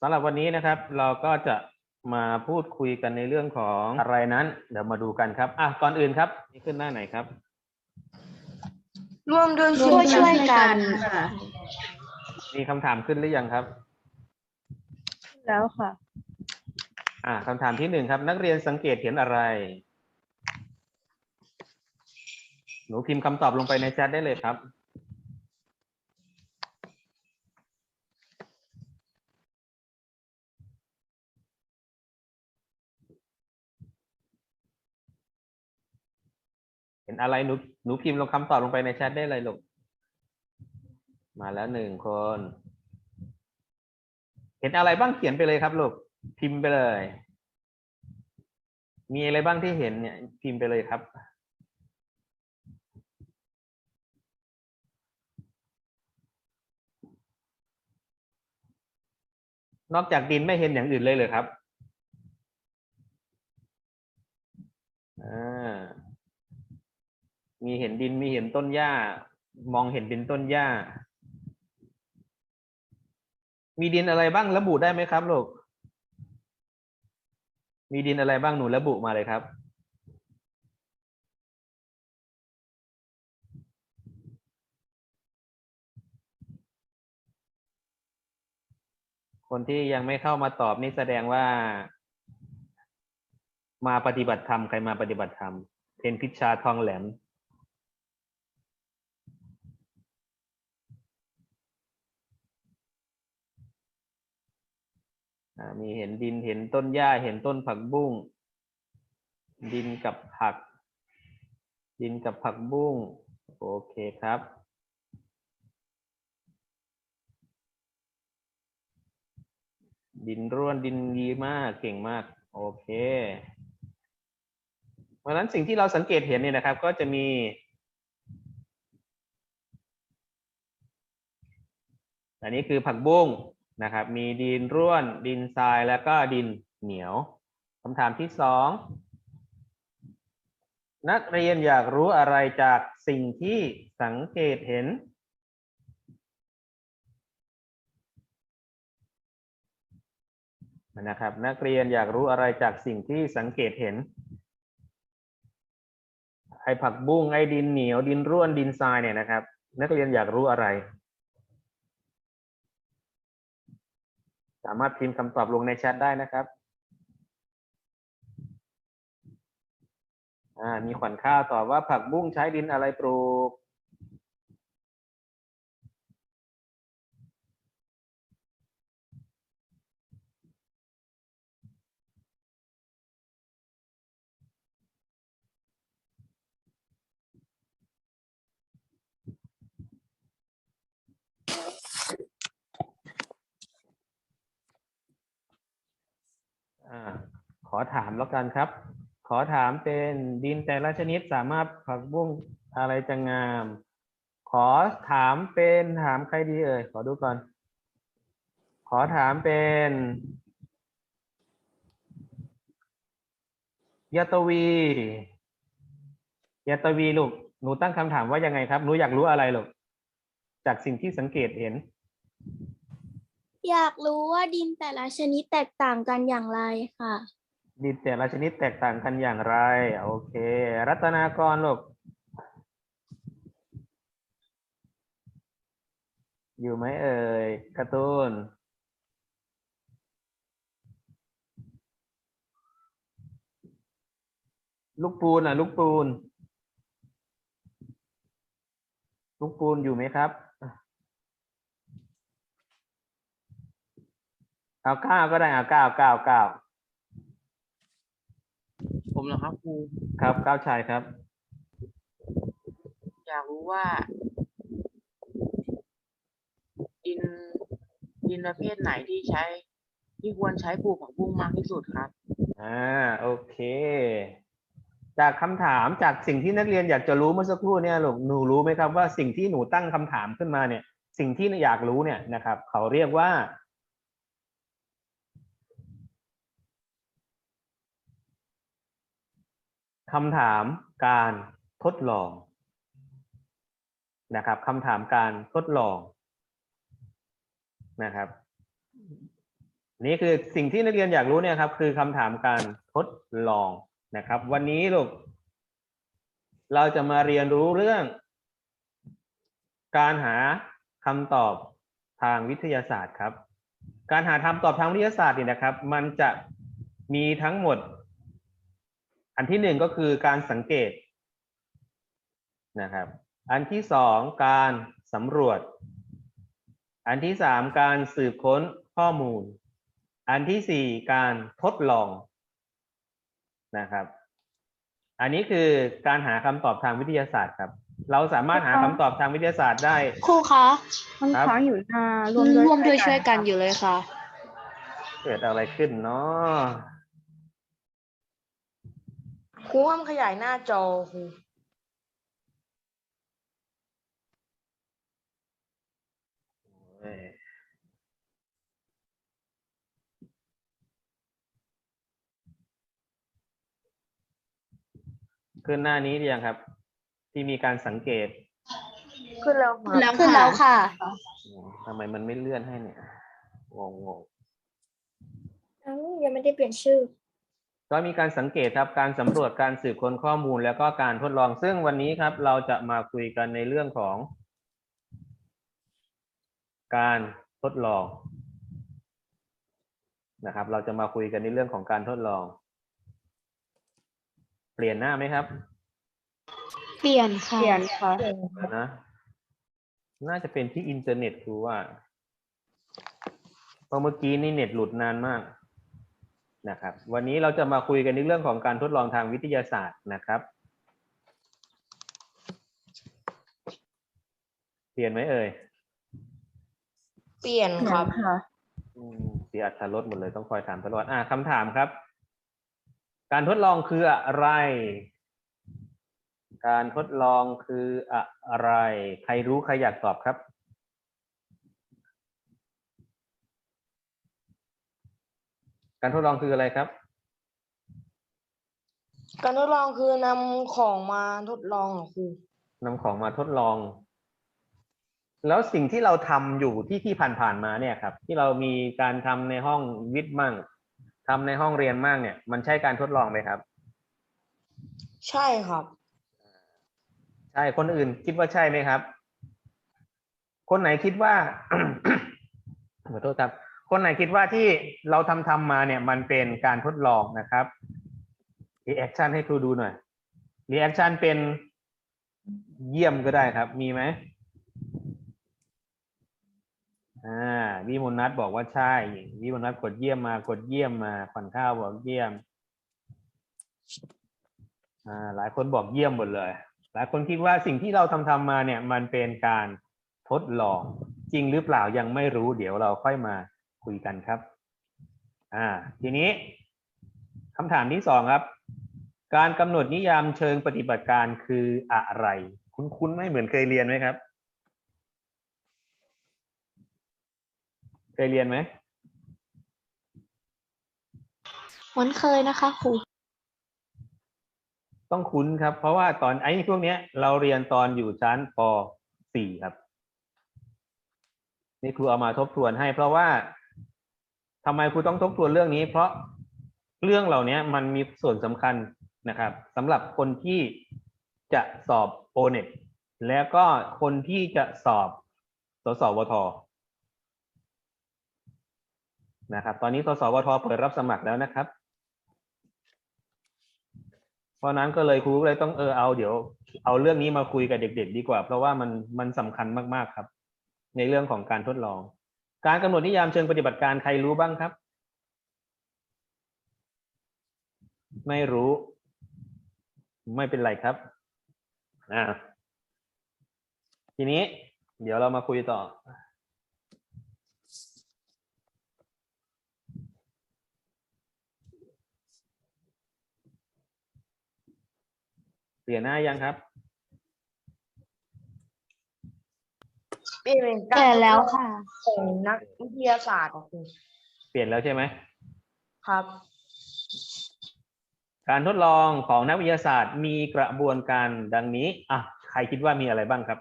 สำหรับวันนี้นะครับ เราก็จะมาพูดคุยกันในเรื่องของอะไรนั้น เดี๋ยวมาดูกันครับ อะก่อนอื่นครับนี่ขึ้นหน้าไหนครับ ร่วมด้วยร่วมช่วยกันค่ะ มีคำถามขึ้นหรือยังครับ แล้วค่ะ อ่าคำถามที่หนึ่งครับ นักเรียนสังเกตเห็นอะไร หนูพิมพ์คำตอบลงไปในแชทได้เลยครับ เห็นอะไรหนูหนูพิมพ์ลงคำตอบลงไปในแชทได้เลยลูก มาแล้วหนึ่งคน เห็นอะไรบ้างเขียนไปเลยครับลูก พิมพ์ไปเลย มีอะไรบ้างที่เห็นเนี่ย พิมพ์ไปเลยครับนอกจากดินไม่เห็นอย่างอื่นเลยเลยครับ อ่า มีเห็นดินมีเห็นต้นหญ้า มองเห็นเป็นต้นหญ้า มีดินอะไรบ้างระบุได้ไหมครับลูกมีดินอะไรบ้างหนูระบุมาเลยครับ คนที่ยังไม่เข้ามาตอบนี่แสดงว่า มาปฏิบัติธรรมใครมาปฏิบัติธรรมเพนพิชชาทองแหลม มีเห็นดินเห็นต้นหญ้าเห็นต้นผักบุ้ง ดินกับผัก ดินกับผักบุ้ง โอเคครับ ดินร่วนดินดีมากเก่งมาก โอเคเพราะนั้นสิ่งที่เราสังเกตเห็นเนี่ยนะครับ ก็จะมีอันนี้คือผักบุ้ง นะครับ มีดินร่วนดินทรายแล้วก็ดินเหนียวคำถามที่สองนักเรียนอยากรู้อะไรจากสิ่งที่สังเกตเห็น นะครับ นักเรียนอยากรู้อะไรจากสิ่งที่สังเกตเห็น ไอผักบุ้งไอดินเหนียวดินร่วนดินทรายเนี่ยนะครับ นักเรียนอยากรู้อะไร สามารถพิมพ์คำตอบลงในแชทได้นะครับมีขวัญข้าวตอบว่าผักบุ้งใช้ดินอะไรปลูก อ่าขอถามแล้วกันครับ ขอถามเป็นดินแต่ละชนิดสามารถผักบุ้งอะไรจะงาม ขอถามเป็นถามใครดีเอ่ยขอดูก่อน ขอถามเป็นยาตวียาตวีลูกหนูตั้งคำถามว่ายังไงครับหนูอยากรู้อะไรลูกจากสิ่งที่สังเกตเห็น อยากรู้ว่าดินแต่ละชนิดแตกต่างกันอย่างไรค่ะ ดินแต่ละชนิดแตกต่างกันอย่างไร โอเค รัตนากรลูกอยู่ไหมเอ่ยการ์ตูนลูกปูนอะ ลูกปูน ลูกปูนอยู่ไหมครับ เอาเก้าก็ได้เอาเก้าเก้าเก้าผมเหรอครับครูครับเก้าชายครับ อยากรู้ว่า ดินดินประเภทไหนที่ใช้ ที่ควรใช้ปลูกผักบุ้งมากที่สุดครับ อ่าโอเค จากคำถามจากสิ่งที่นักเรียนอยากจะรู้เมื่อสักครู่เนี่ยลูกหนูรู้ไหมครับว่าสิ่งที่หนูตั้งคำถามขึ้นมาเนี่ย สิ่งที่อยากรู้เนี่ยนะครับ เขาเรียกว่า คำถามการทดลองนะครับคำถามการทดลองนะครับ นี่คือสิ่งที่นักเรียนอยากรู้เนี่ยครับ คือคำถามการทดลองนะครับ วันนี้ลูกเราจะมาเรียนรู้เรื่อง การหาคำตอบทางวิทยาศาสตร์ครับ การหาคำตอบทางวิทยาศาสตร์เนี่ยนะครับ มันจะมีทั้งหมด อันที่หนึ่งก็คือการสังเกตนะครับ อันที่สองการสำรวจ อันที่สามการสืบค้นข้อมูล อันที่สี่การทดลองนะครับ อันนี้คือการหาคำตอบทางวิทยาศาสตร์ครับ เราสามารถหาคำตอบทางวิทยาศาสตร์ได้ ครูคะมันครับค้างอยู่หน้าร่ร่ววมมด้วยด้ช่ววยยกักันนอยู่เลยค่ะ เกิดอะไรขึ้นเนาะค รูห้ามขยายหน้าจอครูเอ้ยขึ้นหน้านี้หรือยังครับ ที่มีการสังเกต ขึ้นแล้วครับแล้วขึ้นแล้วค่ะอืมทำไมมันไม่เลื่อนให้เนี่ยงงงงยังไม่ได้เปลี่ยนชื่อ ก็มีการสังเกตครับการสำรวจการสืบค้นข้อมูลแล้วก็การทดลอง ซึ่งวันนี้ครับ เราจะมาคุยกันในเรื่องของ การทดลองนะครับ เราจะมาคุยกันในเรื่องของการทดลอง เปลี่ยนหน้าไหมครับเปลี่ยนค่ะเขียนค่ะนะน่าจะเป็นที่อินเทอร์เน็ตครูว่าเพราะเมื่อกี้นี่เน็ตหลุดนานมาก นะครับ วันนี้เราจะมาคุยกันในเรื่องของการทดลองทางวิทยาศาสตร์นะครับเปลี่ยนไหมเอ่ยเปลี่ยนครับค่ะอืมเสียอัตรถรสหมดเลยต้องคอยถามตลอดอ่าคำถามครับ การทดลองคืออะไร การทดลองคืออะไร ใครรู้ใครอยากตอบครับ การทดลองคืออะไรครับ การทดลองคือนำของมาทดลองเหรอครูนำของมาทดลอง แล้วสิ่งที่เราทำอยู่ที่ที่ผ่านๆมาเนี่ยครับ ที่เรามีการทำในห้องวิทย์มั่งทำในห้องเรียนมั่งเนี่ย มันใช่การทดลองไหมครับ ใช่ครับ ใช่ คนอื่นคิดว่าใช่ไหมครับ คนไหนคิดว่า ขอโทษครับ คนไหนคิดว่าที่เราทำทำมาเนี่ยมันเป็นการทดลองนะครับรีแอคชั่นให้ครูดูหน่อยรีแอคชั่นเป็นเยี่ยมก็ได้ครับ มีไหมอ่าวิมลนัทบอกว่าใช่วิมลนัทกดเยี่ยมมากดเยี่ยมมาขวัญข้าวบอกเยี่ยมอ่าหลายคนบอกเยี่ยมหมดเลย หลายคนคิดว่าสิ่งที่เราทำทำมาเนี่ยมันเป็นการทดลองจริงหรือเปล่ายังไม่รู้เดี๋ยวเราค่อยมา คุยกันครับ อ่า ทีนี้คำถามที่สองครับ การกำหนดนิยามเชิงปฏิบัติการคืออะไร คุ้นๆไหมเหมือนเคยเรียนไหมครับ เคยเรียนไหมเหมือนเคยนะคะครูต้องคุ้นครับ เพราะว่าตอนไอ้พวกเนี้ย เราเรียนตอนอยู่ชั้นป .4 ครับ นี่ครูเอามาทบทวนให้เพราะว่า ทำไมครูต้องทบทวนเรื่องนี้ เพราะเรื่องเหล่านี้มันมีส่วนสำคัญนะครับสำหรับคนที่จะสอบโอเน็ตแล้วก็คนที่จะสอบสสวทนะครับ ตอนนี้สสวทเปิดรับสมัครแล้วนะครับ เพราะนั้นก็เลยครูก็เลยต้องเออเอาเดี๋ยว เอาเรื่องนี้มาคุยกับเด็ก ๆ ดีกว่า เพราะว่ามันมันสำคัญมากๆครับ ในเรื่องของการทดลอง การกำหนดนิยามเชิงปฏิบัติการใครรู้บ้างครับ ไม่รู้ ไม่เป็นไรครับอ่าทีนี้ เดี๋ยวเรามาคุยต่อ เปลี่ยนหน้ายังครับ เปลี่ยนเป็นเปลี่ยนแล้วค่ะ ของนักวิทยาศาสตร์เหรอครูเปลี่ยนแล้วใช่ไหม ครับ การทดลองของนักวิทยาศาสตร์มีกระบวนการดังนี้อะใครคิดว่ามีอะไรบ้างครับ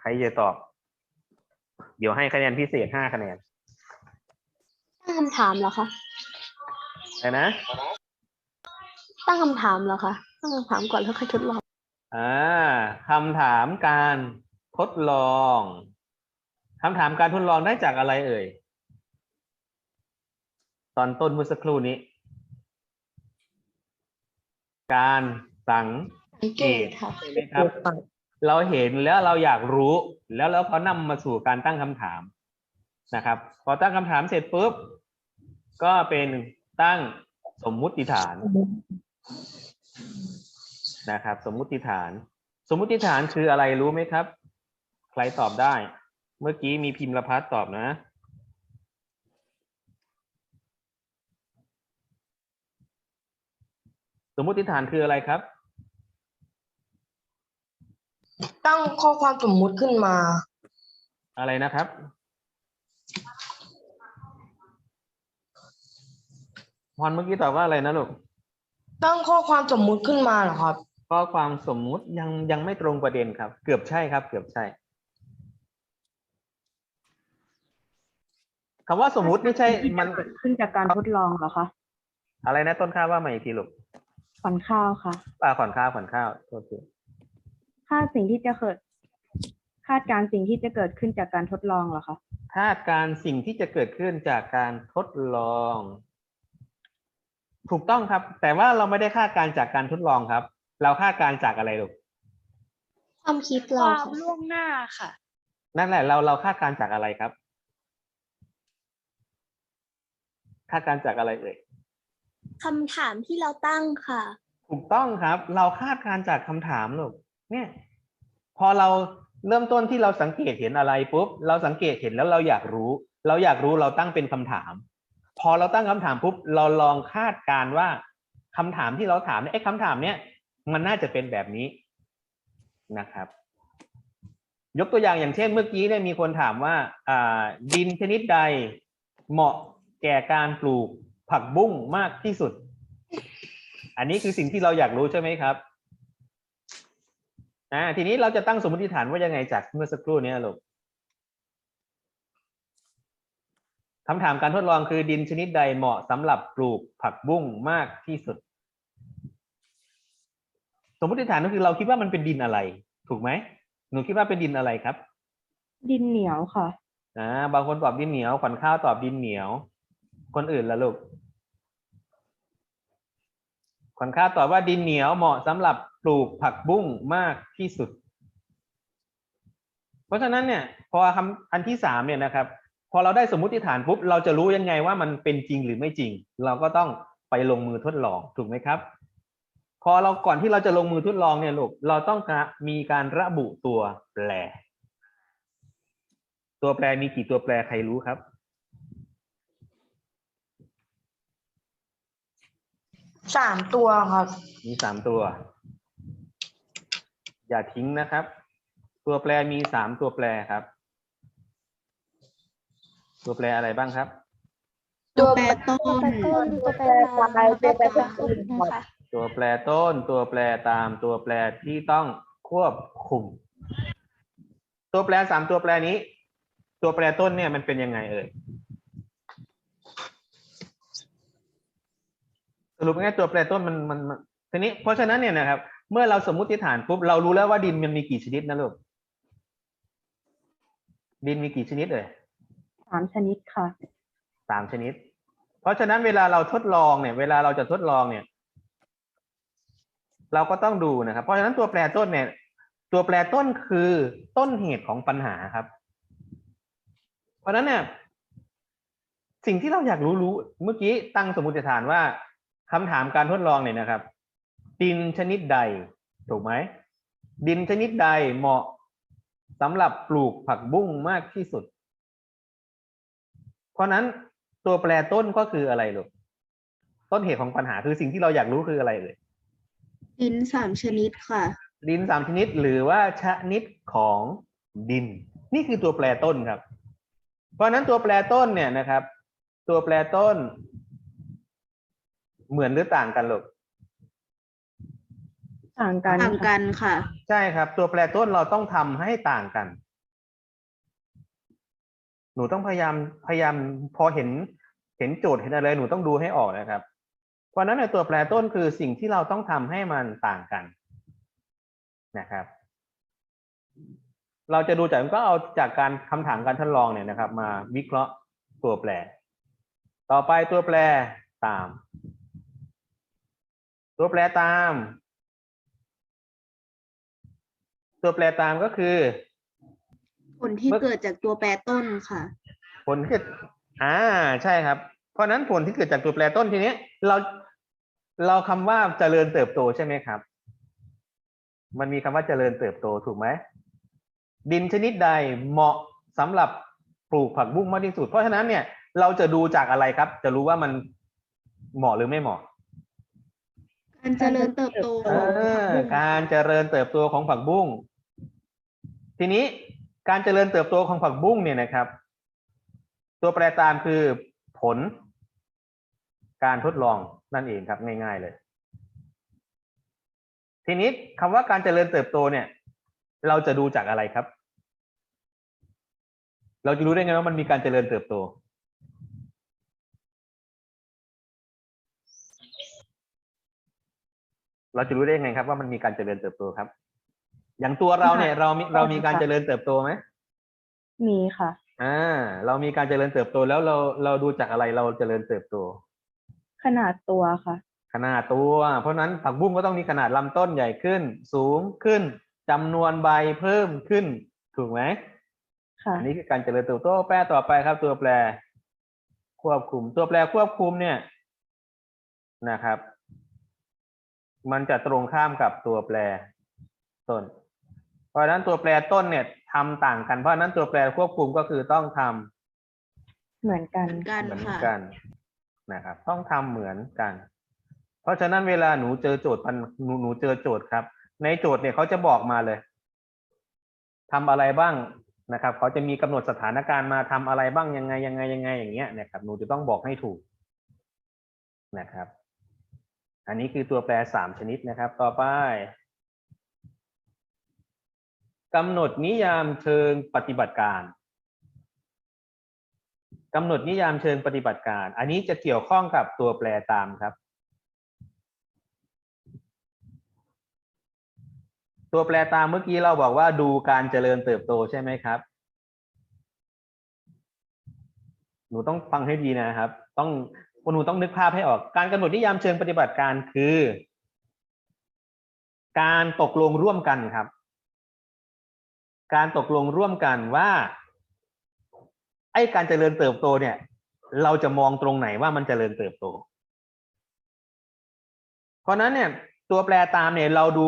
ใครจะตอบ เดี๋ยวให้คะแนนพิเศษห้าคะแนนตั้งคำถามเหรอคะอะไรนะ ตั้งคำถามเหรอคะ ตั้งคำถามก่อนแล้วค่อยทดลอง อ่าคำถามการทดลองคำถามการทดลองได้จากอะไรเอ่ย ตอนต้นเมื่อสักครู่นี้ การสังสังเกตค่ะใช่ไหมครับ เราเห็นแล้วเราอยากรู้ แล้วเราก็นำมาสู่การตั้งคำถามนะครับ พอตั้งคำถามเสร็จปุ๊บ ก็เป็นตั้งสมมุติฐาน นะครับ สมมุติฐาน สมมุติฐานคืออะไรรู้ไหมครับ ใครตอบได้ เมื่อกี้มีพิมพ์ละพัฒน์ตอบนะสมมุติฐานคืออะไรครับ ตั้งข้อความสมมุติขึ้นมา อะไรนะครับ พรเมื่อกี้ตอบว่าอะไรนะลูก ตั้งข้อความสมมุติขึ้นมาเหรอครับ ข้อความสมมุติยังยังไม่ตรงประเด็นครับ เกือบใช่ครับ เกือบใช่คำว่าสมมุติไม่ใช่มันเกิดขึ้นจากการทดลองเหรอคะอะไรนะต้นข้าวว่ามาอีกทีลูกขวัญข้าวค่ะอ่าขอนข้าวขอนข้าวโทษทีคาดสิ่งที่จะเกิด คาดการณ์สิ่งที่จะเกิดขึ้นจากการทดลองเหรอคะคาดการณ์สิ่งที่จะเกิดขึ้นจากการทดลอง ถูกต้องครับ แต่ว่าเราไม่ได้คาดการณ์จากการทดลองครับ เราคาดการณ์จากอะไรลูกความคิดคเราวามค่ะล่วงหน้าค่ะ นั่นแหละเราเราคาดการณ์จากอะไรครับ คาดการณ์จากอะไรเอ่ย คำถามที่เราตั้งค่ะ ถูกต้องครับ เราคาดการณ์จากคำถามลูกเนี่ย พอเราเริ่มต้นที่เราสังเกตเห็นอะไรปุ๊บเราสังเกตเห็นแล้วเราอยากรู้ เราอยากรู้เราตั้งเป็นคำถาม พอเราตั้งคำถามปุ๊บเราลองคาดการณ์ว่าคำถามที่เราถามเนี่ยไอ้คำถามเนี้ย มันน่าจะเป็นแบบนี้นะครับ ยกตัวอย่างอย่างเช่นเมื่อกี้เนี่ยมีคนถามว่าดินชนิดใดเหมาะแก่การปลูกผักบุ้งมากที่สุด อันนี้คือสิ่งที่เราอยากรู้ใช่ไหมครับอ่าทีนี้เราจะตั้งสมมติฐานว่ายังไงจากเมื่อสักครู่นี้ลูกคำถามการทดลองคือดินชนิดใดเหมาะสำหรับปลูกผักบุ้งมากที่สุด สมมติฐานก็คือเราคิดว่ามันเป็นดินอะไร ถูกไหมหนูคิดว่าเป็นดินอะไรครับ ดินเหนียวค่ะอ่าบางคนตอบดินเหนียวขวัญข้าวตอบดินเหนียว คนอื่นละลูกขวัญข้าวตอบว่าดินเหนียวเหมาะสำหรับปลูกผักบุ้งมากที่สุด เพราะฉะนั้นเนี่ย พอคำอันที่สามเนี่ยนะครับ พอเราได้สมมุติฐานปุ๊บเราจะรู้ยังไงว่ามันเป็นจริงหรือไม่จริง เราก็ต้องไปลงมือทดลองถูกไหมครับ พอเราก่อนที่เราจะลงมือทดลองเนี่ยลูกเราต้องมีการระบุตัวแปร ตัวแปรมีกี่ตัวแปรใครรู้ครับ สามตัวครับ มีสามตัว อย่าทิ้งนะครับ ตัวแปรมีสามตัวแปรครับ ตัวแปรอะไรบ้างครับ ตัวแปรต้นต้นตัวแปรตามตัวแปรตัวแปรอื่นค่ะ ตัวแปรต้น ตัวแปรตามตัวแปรที่ต้องควบคุม ตัวแปรสามตัวแปรนี้ ตัวแปรต้นเนี่ยมันเป็นยังไงเอ่ยสรุปง่ายๆตัวแปรต้นมันมันมันทีนี้เพราะฉะนั้นเนี่ยนะครับ เมื่อเราสมมุติฐานปุ๊บเรารู้แล้วว่าดินมันมีกี่ชนิดนะลูกดินมีกี่ชนิดเอ่ยสามชนิดค่ะสามชนิด เพราะฉะนั้นเวลาเราทดลองเนี่ย เวลาเราจะทดลองเนี่ย เราก็ต้องดูนะครับ เพราะฉะนั้นตัวแปรต้นเนี่ย ตัวแปรต้นคือต้นเหตุของปัญหาครับ เพราะฉะนั้นเนี่ยสิ่งที่เราอยากรู้รู้เมื่อกี้ตั้งสมมติฐานว่าคำถามการทดลองเนี่ยนะครับ ดินชนิดใดถูกไหมดินชนิดใดเหมาะสำหรับปลูกผักบุ้งมากที่สุด เพราะฉะนั้นตัวแปรต้นก็คืออะไรลูกต้นเหตุของปัญหาคือสิ่งที่เราอยากรู้คืออะไรเอ่ย ดินสามชนิดค่ะ ดินสามชนิดหรือว่าชนิดของดิน นี่คือตัวแปรต้นครับ เพราะฉะนั้นตัวแปรต้นเนี่ยนะครับ ตัวแปรต้น เหมือนหรือต่างกันลูกต่างกันต่างค่ะกันค่ะ ใช่ครับ ตัวแปรต้นเราต้องทำให้ต่างกัน หนูต้องพยายามพยายามพอเห็น เห็นโจทย์เห็นอะไร หนูต้องดูให้ออกนะครับ เพราะฉะนั้นในตัวแปรต้นคือสิ่งที่เราต้องทำให้มันต่างกันนะครับ เราจะดูจากก็เอาจากการคำถามการทดลองเนี่ยนะครับ มาวิเคราะห์ตัวแปร ต่อไปตัวแปรตาม ตัวแปรตาม ตัวแปรตามก็คือ ผลที่เมื่อเกิดจากตัวแปรต้นค่ะ ผลที่เกิดอ่าใช่ครับ เพราะฉะนั้นผลที่เกิดจากตัวแปรต้นทีนี้ เรา เราคำว่าเจริญเติบโตใช่ไหมครับ มันมีคำว่าเจริญเติบโตถูกไหมดินชนิดใดเหมาะสำหรับปลูกผักบุ้งมากที่สุด เพราะฉะนั้นเนี่ยเราจะดูจากอะไรครับ จะรู้ว่ามันเหมาะหรือไม่เหมาะ การเจริญเติบโตเออการเจริญเติบโตของผักบุ้ง ทีนี้การเจริญเติบโตของผักบุ้งเนี่ยนะครับ ตัวแปรตามคือผล การทดลอง นั่นเองครับง่ายๆเลย ทีนี้คำว่าการเจริญเติบโตเนี่ย เราจะดูจากอะไรครับ เราจะรู้ได้ไงว่ามันมีการเจริญเติบโต เราจะรู้ได้ยังไงครับ ว่ามันมีการเจริญเติบโตครับ อย่างตัวเราเนี่ย เรามีเรามีการเจริญเติบโตไหมมีค่ะ อ่า เรามีการเจริญเติบโตแล้วเราเราดูจากอะไรเราเจริญเติบโต ขนาดตัวค่ะ ขนาดตัว เพราะฉะนั้นผักบุ้งก็ต้องมีขนาดลำต้นใหญ่ขึ้น สูงขึ้นจำนวนใบเพิ่มขึ้น ถูกไหมค่ะอันนี้คือการเจริญเติบโตแปรต่อไปครับ ตัวแปร ควบคุม ตัวแปรควบคุมเนี่ยนะครับ มันจะตรงข้ามกับตัวแปรต้น เพราะฉะนั้นตัวแปรต้นเนี่ยทำต่างกันเพราะฉะนั้นตัวแปรควบคุมก็คือต้องทำเหมือนกันกันเหมือนค่ะกัน นะครับ ต้องทำเหมือนกัน เพราะฉะนั้นเวลาหนูเจอโจทย์ปัญหนูหนูเจอโจทย์ครับ ในโจทย์เนี่ยเขาจะบอกมาเลยทำอะไรบ้างนะครับเขาจะมีกำหนดสถานการณ์มาทำอะไรบ้างยังไงยังไงยังไงอย่างเงี้ยเนะครับหนูจะต้องบอกให้ถูกนะครับ อันนี้คือตัวแปรสามชนิดนะครับ ต่อไปกำหนดนิยามเชิงปฏิบัติการ กำหนดนิยามเชิงปฏิบัติการ อันนี้จะเกี่ยวข้องกับตัวแปรตามครับ ตัวแปรตามเมื่อกี้เราบอกว่าดูการเจริญเติบโตใช่ไหมครับ หนูต้องฟังให้ดีนะครับ ต้องหนูต้องนึกภาพให้ออก การกำหนดนิยามเชิงปฏิบัติการคือ การตกลงร่วมกันครับ การตกลงร่วมกันว่า ไอ้การเจริญเติบโตเนี่ย เราจะมองตรงไหนว่ามันเจริญเติบโต เพราะนั้นเนี่ยตัวแปรตามเนี่ยเราดู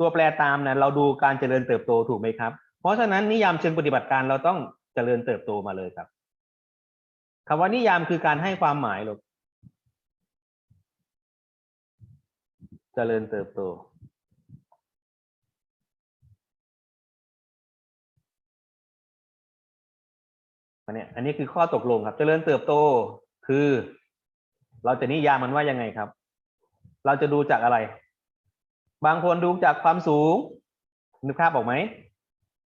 ตัวแปรตามเนี่ยเราดูการเจริญเติบโตถูกไหมครับ เพราะฉะนั้นนิยามเชิงปฏิบัติการเราต้องเจริญเติบโตมาเลยครับคำว่านิยามคือการให้ความหมายหรอกเจริญเติบโต อันนี้อันนี้คือข้อตกลงครับเจริญเติบโตคือ เราจะนิยามมันว่ายังไงครับ เราจะดูจากอะไร บางคนดูจากความสูงนึกภาพออกไหม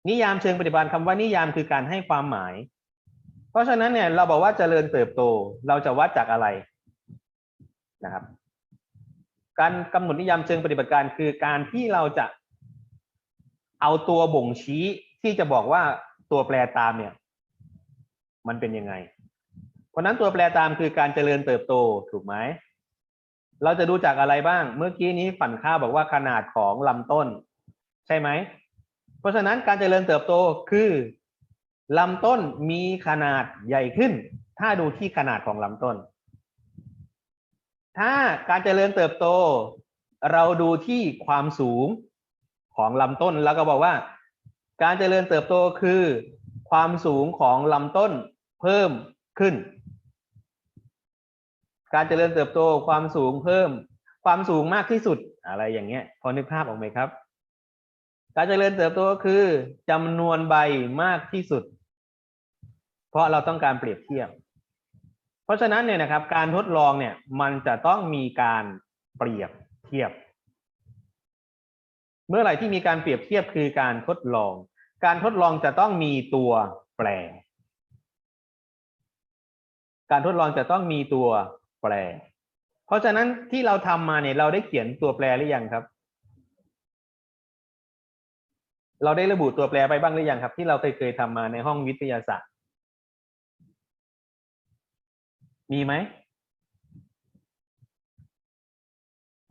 นิยามเชิงปฏิบัติคำว่านิยามคือการให้ความหมาย เพราะฉะนั้นเนี่ยเราบอกว่าเจริญเติบโต เราจะวัดจากอะไรนะครับ การกำหนดนิยามเชิงปฏิบัติการคือการที่เราจะเอาตัวบ่งชี้ที่จะบอกว่าตัวแปรตามเนี่ย มันเป็นยังไง เพราะนั้นตัวแปรตามคือการเจริญเติบโตถูกไหมเราจะดูจากอะไรบ้าง เมื่อกี้นี้ฝันข้าวบอกว่าขนาดของลำต้น ใช่ไหม เพราะฉะนั้นการเจริญเติบโตคือลำต้นมีขนาดใหญ่ขึ้น ถ้าดูที่ขนาดของลำต้น ถ้าการเจริญเติบโต เราดูที่ความสูงของลำต้นแล้วก็บอกว่า การเจริญเติบโตคือ ความสูงของลำต้น เพิ่มขึ้น การเจริญเติบโตความสูงเพิ่ม ความสูงมากที่สุดอะไรอย่างเงี้ย พอนึกภาพออกไหมครับ การเจริญเติบโตคือจำนวนใบมากที่สุด เพราะเราต้องการเปรียบเทียบ เพราะฉะนั้นเนี่ยนะครับ การทดลองเนี่ยมันจะต้องมีการเปรียบเทียบ เมื่อไหร่ที่มีการเปรียบเทียบคือการทดลอง การทดลองจะต้องมีตัวแปร การทดลองจะต้องมีตัวแปร เพราะฉะนั้นที่เราทำมาเนี่ยเราได้เขียนตัวแปรหรือยังครับ เราได้ระบุตัวแปรไปบ้างหรือยังครับ ที่เราเคยเคยทำมาในห้องวิทยาศาสตร์ มีไหม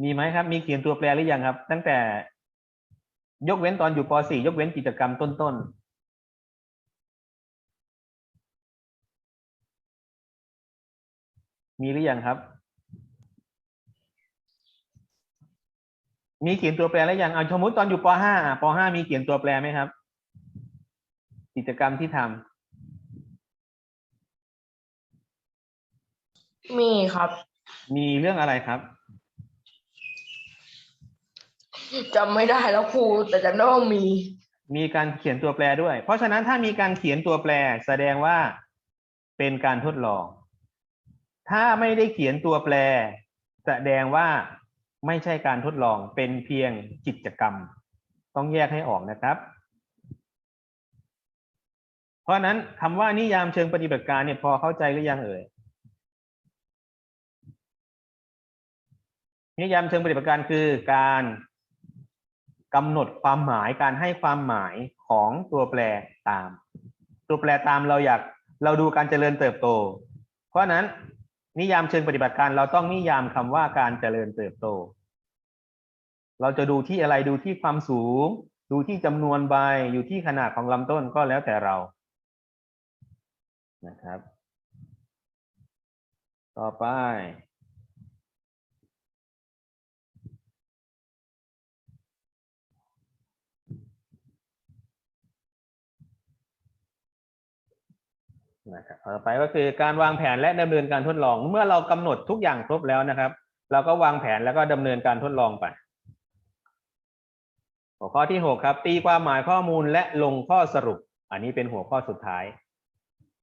มีไหมครับ มีเขียนตัวแปรหรือยังครับ ตั้งแต่ยกเว้นตอนอยู่ป .4 ยกเว้นกิจกรรมต้นๆ มีหรือยังครับ มีเขียนตัวแปรแล้วยังเอาสมมติตอนอยู่ป .5 อะป .5 มีเขียนตัวแปรไหมครับ กิจกรรมที่ทำมีครับ มีเรื่องอะไรครับจำไม่ได้แล้วครูแต่จำได้ว่ามี มีการเขียนตัวแปรด้วย เพราะฉะนั้นถ้ามีการเขียนตัวแปรแสดงว่าเป็นการทดลอง ถ้าไม่ได้เขียนตัวแปร แสดงว่าไม่ใช่การทดลองเป็นเพียงกิจกรรม ต้องแยกให้ออกนะครับ เพราะนั้นคำว่านิยามเชิงปฏิบัติการเนี่ยพอเข้าใจหรือยังเอ่ยนิยามเชิงปฏิบัติการคือการกำหนดความหมายการให้ความหมายของตัวแปรตาม ตัวแปรตามเราอยากเราดูการเจริญเติบโต เพราะนั้น นิยามเชิงปฏิบัติการเราต้องนิยามคำว่าการเจริญเติบโต เราจะดูที่อะไรดูที่ความสูง ดูที่จำนวนใบอยู่ที่ขนาดของลำต้นก็แล้วแต่เรานะครับ ต่อไป นะครับต่อไปก็คือการวางแผนและดำเนินการทดลอง เมื่อเรากำหนดทุกอย่างครบแล้วนะครับ เราก็วางแผนแล้วก็ดำเนินการทดลองไปหัวข้อที่หกครับ ตีความหมายข้อมูลและลงข้อสรุป อันนี้เป็นหัวข้อสุดท้าย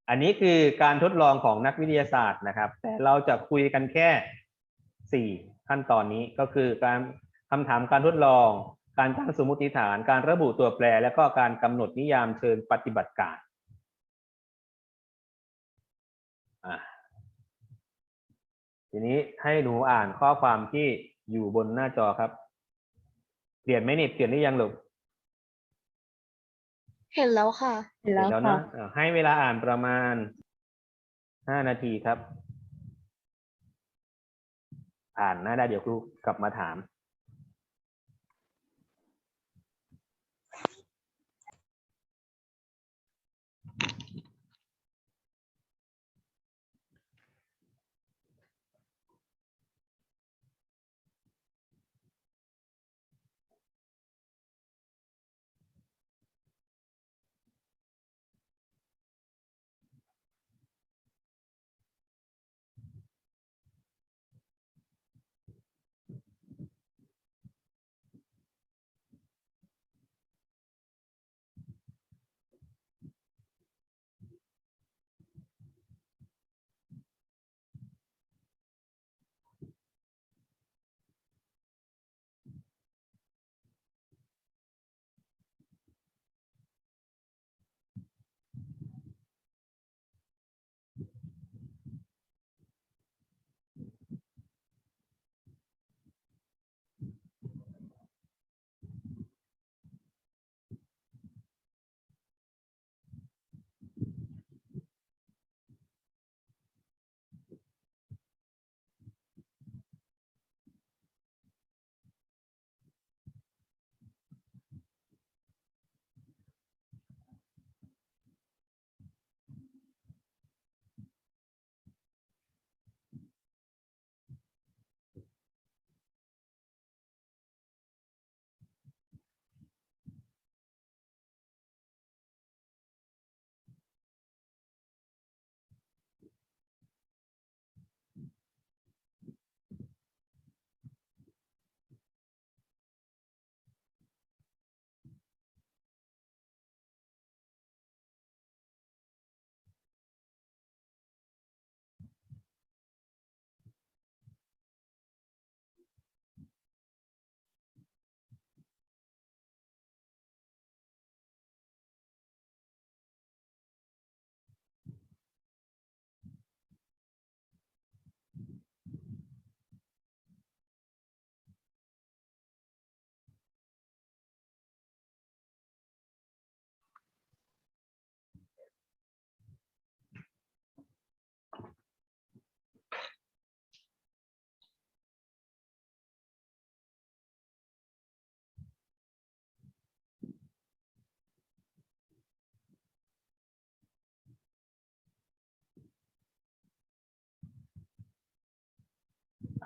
อันนี้คือการทดลองของนักวิทยาศาสตร์นะครับ แต่เราจะคุยกันแค่สี่ขั้นตอนนี้ก็คือการคำถามการทดลอง การตั้งสมมติฐาน การระบุตัวแปร และก็การกำหนดนิยามเชิงปฏิบัติการ อะ ทีนี้ให้หนูอ่านข้อความที่อยู่บนหน้าจอครับ เปลี่ยนไหมนี่เปลี่ยนหรือยังลูกเห็นแล้วค่ะเสร็จแล้วเดี๋ยวค่ะ นะอะให้เวลาอ่านประมาณห้านาทีครับ อ่านนะได้เดี๋ยวครูกลับมาถาม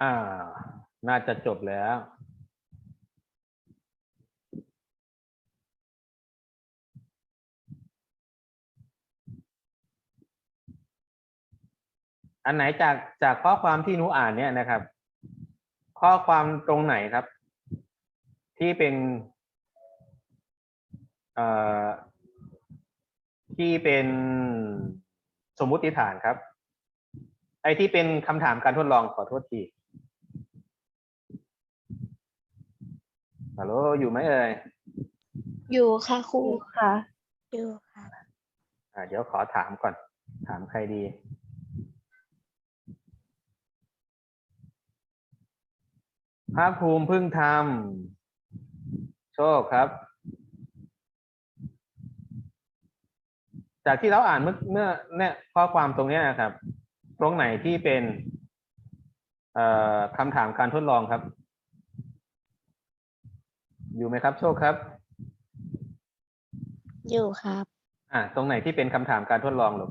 อ่า น่าจะจบแล้ว อันไหนจากจากข้อความที่หนูอ่านเนี่ยนะครับ ข้อความตรงไหนครับ ที่เป็นเอ่อที่เป็นสมมุติฐานครับ ไอที่เป็นคำถามการทดลองขอโทษที ฮัลโหลอยู่ไหมเอ่ยอยู่ค่ะครูค่ะ อยู่ค่ะอ่าเดี๋ยวขอถามก่อน ถามใครดี ภาคภูมิเพึ่งทำโชคครับ จากที่เราอ่านเมื่อเมื่อเนี่ยข้อความตรงเนี้ยนะครับ ตรงไหนที่เป็นเอ่อคำถามการทดลองครับ อยู่ไหมครับ โชคครับ อยู่ครับ อ่า ตรงไหนที่เป็นคำถามการทดลองหรอ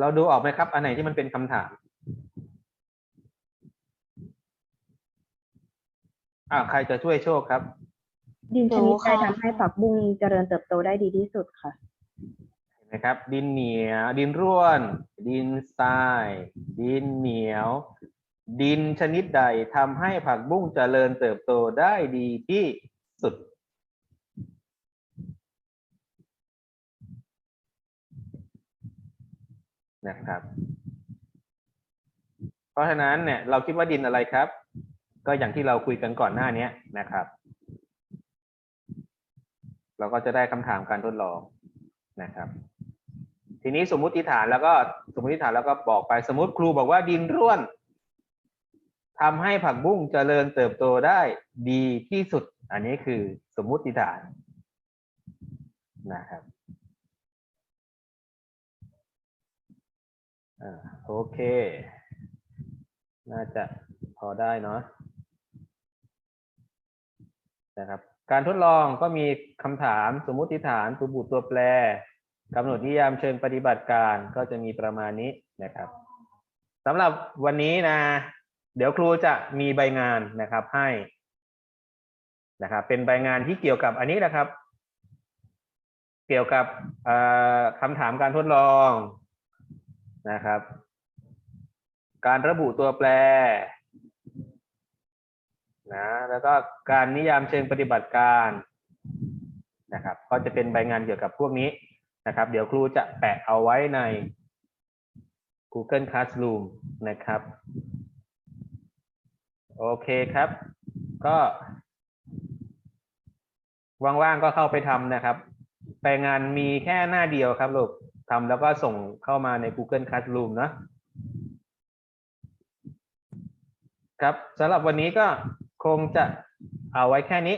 เราดูออกไหมครับ อันไหนที่มันเป็นคำถามอ่าใครจะช่วยโชคครับ ดินชนิดใดหนูค่ะทำให้ผักบุ้งเจริญเติบโตได้ดีที่สุดค่ะเห็นไหมครับ ดินเหนียว ดินร่วน ดินทราย ดินเหนียว ดินชนิดใดทำให้ผักบุ้งเจริญเติบโตได้ดีที่สุดนะครับ เพราะฉะนั้นเนี่ยเราคิดว่าดินอะไรครับ ก็อย่างที่เราคุยกันก่อนหน้าเนี้ยนะครับ เราก็จะได้คำถามการทดลองนะครับ ทีนี้สมมุติฐานแล้วก็สมมติฐานแล้วก็บอกไปสมมติครูบอกว่าดินร่วนทำให้ผักบุ้งเจริญเติบโตได้ดีที่สุด อันนี้คือสมมุติฐานนะครับอโอเค น่าจะพอได้เนาะนะครับ การทดลองก็มีคำถามสมมุติฐานตัวบุตรตัวแปรกำหนดนิยามเชิงปฏิบัติการก็จะมีประมาณนี้นะครับสำหรับวันนี้นะ เดี๋ยวครูจะมีใบงานนะครับให้นะครับเป็นใบงานที่เกี่ยวกับอันนี้นะครับ เกี่ยวกับคำถามการทดลองนะครับ การระบุตัวแปร นะแล้วก็การนิยามเชิงปฏิบัติการนะครับ ก็จะเป็นใบงานเกี่ยวกับพวกนี้นะครับ เดี๋ยวครูจะแปะเอาไว้ใน Google Classroom นะครับ โอเคครับ ก็ว่างๆก็เข้าไปทำนะครับใบงานมีแค่หน้าเดียวครับลูกทำแล้วก็ส่งเข้ามาใน Google Classroom นะครับสำหรับวันนี้ก็ คงจะเอาไว้แค่นี้